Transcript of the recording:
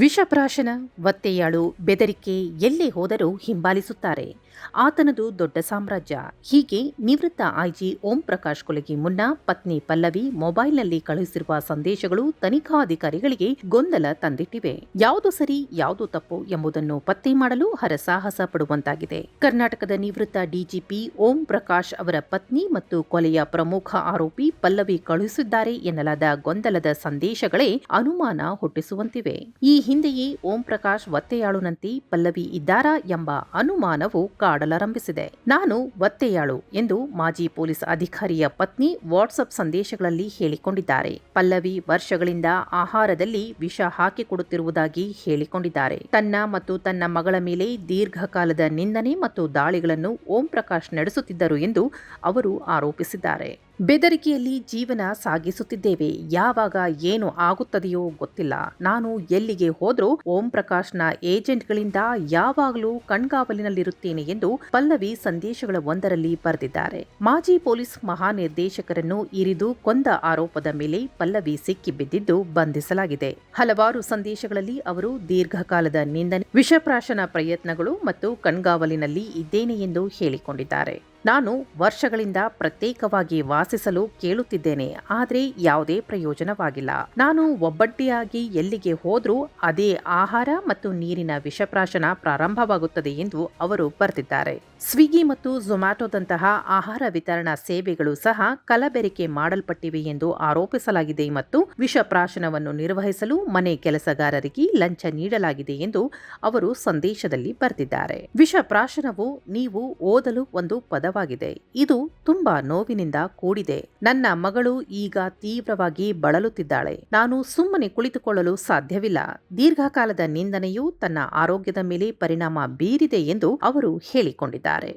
ವಿಷಪ್ರಾಶನ, ಒತ್ತೆಯಾಳು, ಬೆದರಿಕೆ ಎಲ್ಲೇ ಹೋದರೂ ಹಿಂಬಾಲಿಸುತ್ತಾರೆ. ಆತನದು ದೊಡ್ಡ ಸಾಮ್ರಾಜ್ಯ. ಹೀಗೆ ನಿವೃತ್ತ ಐಜಿ ಓಂ ಪ್ರಕಾಶ್ ಕೊಲೆಗೆ ಮುನ್ನ ಪತ್ನಿ ಪಲ್ಲವಿ ಮೊಬೈಲ್ನಲ್ಲಿ ಕಳುಹಿಸಿರುವ ಸಂದೇಶಗಳು ತನಿಖಾಧಿಕಾರಿಗಳಿಗೆ ಗೊಂದಲ ತಂದಿಟ್ಟಿವೆ. ಯಾವುದು ಸರಿ, ಯಾವುದು ತಪ್ಪು ಎಂಬುದನ್ನು ಪತ್ತೆ ಮಾಡಲು ಹರಸಾಹಸ ಪಡುವಂತಾಗಿದೆ. ಕರ್ನಾಟಕದ ನಿವೃತ್ತ ಡಿಜಿಪಿ ಓಂ ಪ್ರಕಾಶ್ ಅವರ ಪತ್ನಿ ಮತ್ತು ಕೊಲೆಯ ಪ್ರಮುಖ ಆರೋಪಿ ಪಲ್ಲವಿ ಕಳುಹಿಸಿದ್ದಾರೆ ಎನ್ನಲಾದ ಗೊಂದಲದ ಸಂದೇಶಗಳೇ ಅನುಮಾನ ಹುಟ್ಟಿಸುವಂತಿವೆ. ಈ ಹಿಂದೆಯೇ ಓಂ ಪ್ರಕಾಶ್ ಒತ್ತೆಯಾಳುನಂತೆ ಪಲ್ಲವಿ ಇದ್ದಾರಾ ಎಂಬ ಅನುಮಾನವು ಕಾಡಲಾರಂಭಿಸಿದೆ. ನಾನು ಒತ್ತೆಯಾಳು ಎಂದು ಮಾಜಿ ಪೊಲೀಸ್ ಅಧಿಕಾರಿಯ ಪತ್ನಿ ವಾಟ್ಸಪ್ ಸಂದೇಶಗಳಲ್ಲಿ ಹೇಳಿಕೊಂಡಿದ್ದಾರೆ. ಪಲ್ಲವಿ ವರ್ಷಗಳಿಂದ ಆಹಾರದಲ್ಲಿ ವಿಷ ಹಾಕಿಕೊಡುತ್ತಿರುವುದಾಗಿ ಹೇಳಿಕೊಂಡಿದ್ದಾರೆ. ತನ್ನ ಮತ್ತು ತನ್ನ ಮಗಳ ಮೇಲೆ ದೀರ್ಘಕಾಲದ ನಿಂದನೆ ಮತ್ತು ದಾಳಿಗಳನ್ನು ಓಂ ಪ್ರಕಾಶ್ ನಡೆಸುತ್ತಿದ್ದರು ಎಂದು ಅವರು ಆರೋಪಿಸಿದ್ದಾರೆ. ಬೆದರಿಕೆಯಲ್ಲಿ ಜೀವನ ಸಾಗಿಸುತ್ತಿದ್ದೇವೆ. ಯಾವಾಗ ಏನು ಆಗುತ್ತದೆಯೋ ಗೊತ್ತಿಲ್ಲ. ನಾನು ಎಲ್ಲಿಗೆ ಹೋದ್ರೂ ಓಂ ಪ್ರಕಾಶ್ನ ಏಜೆಂಟ್ಗಳಿಂದ ಯಾವಾಗಲೂ ಕಣ್ಗಾವಲಿನಲ್ಲಿರುತ್ತೇನೆ ಎಂದು ಪಲ್ಲವಿ ಸಂದೇಶಗಳ ಒಂದರಲ್ಲಿ ಬರೆದಿದ್ದಾರೆ. ಮಾಜಿ ಪೊಲೀಸ್ ಮಹಾನಿರ್ದೇಶಕರನ್ನು ಇರಿದು ಕೊಂದ ಆರೋಪದ ಮೇಲೆ ಪಲ್ಲವಿ ಸಿಕ್ಕಿಬಿದ್ದಿದ್ದು ಬಂಧಿಸಲಾಗಿದೆ. ಹಲವಾರು ಸಂದೇಶಗಳಲ್ಲಿ ಅವರು ದೀರ್ಘಕಾಲದ ನಿಂದನೆ, ವಿಷಪ್ರಾಶನ ಪ್ರಯತ್ನಗಳು ಮತ್ತು ಕಣ್ಗಾವಲಿನಲ್ಲಿ ಇದ್ದೇನೆ ಎಂದು ಹೇಳಿಕೊಂಡಿದ್ದಾರೆ. ನಾನು ವರ್ಷಗಳಿಂದ ಪ್ರತ್ಯೇಕವಾಗಿ ವಾಸಿಸಲು ಕೇಳುತ್ತಿದ್ದೇನೆ, ಆದರೆ ಯಾವುದೇ ಪ್ರಯೋಜನವಾಗಿಲ್ಲ. ನಾನು ಒಬ್ಬಟ್ಟಿಯಾಗಿ ಎಲ್ಲಿಗೆ ಹೋದ್ರೂ ಅದೇ ಆಹಾರ ಮತ್ತು ನೀರಿನ ವಿಷಪ್ರಾಶನ ಪ್ರಾರಂಭವಾಗುತ್ತದೆ ಎಂದು ಅವರು ಬರೆದಿದ್ದಾರೆ. ಸ್ವಿಗ್ಗಿ ಮತ್ತು ಝೊಮ್ಯಾಟೊದಂತಹ ಆಹಾರ ವಿತರಣಾ ಸೇವೆಗಳು ಸಹ ಕಲಬೆರಕೆ ಮಾಡಲ್ಪಟ್ಟಿವೆ ಎಂದು ಆರೋಪಿಸಲಾಗಿದೆ ಮತ್ತು ವಿಷಪ್ರಾಶನವನ್ನು ನಿರ್ವಹಿಸಲು ಮನೆ ಕೆಲಸಗಾರರಿಗೆ ಲಂಚ ನೀಡಲಾಗಿದೆ ಎಂದು ಅವರು ಸಂದೇಶದಲ್ಲಿ ಬರೆದಿದ್ದಾರೆ. ವಿಷಪ್ರಾಶನವು ನೀವು ಓದಲು ಒಂದು ಪದವಾಗಿದೆ ಇದು ತುಂಬಾ ನೋವಿನಿಂದ ಕೂಡಿದೆ. ನನ್ನ ಮಗಳು ಈಗ ತೀವ್ರವಾಗಿ ಬಳಲುತ್ತಿದ್ದಾಳೆ. ನಾನು ಸುಮ್ಮನೆ ಕುಳಿತುಕೊಳ್ಳಲು ಸಾಧ್ಯವಿಲ್ಲ. ದೀರ್ಘಕಾಲದ ನಿಂದನೆಯು ತನ್ನ ಆರೋಗ್ಯದ ಮೇಲೆ ಪರಿಣಾಮ ಬೀರಿದೆ ಎಂದು ಅವರು ಹೇಳಿಕೊಂಡಿದ್ದಾರೆ.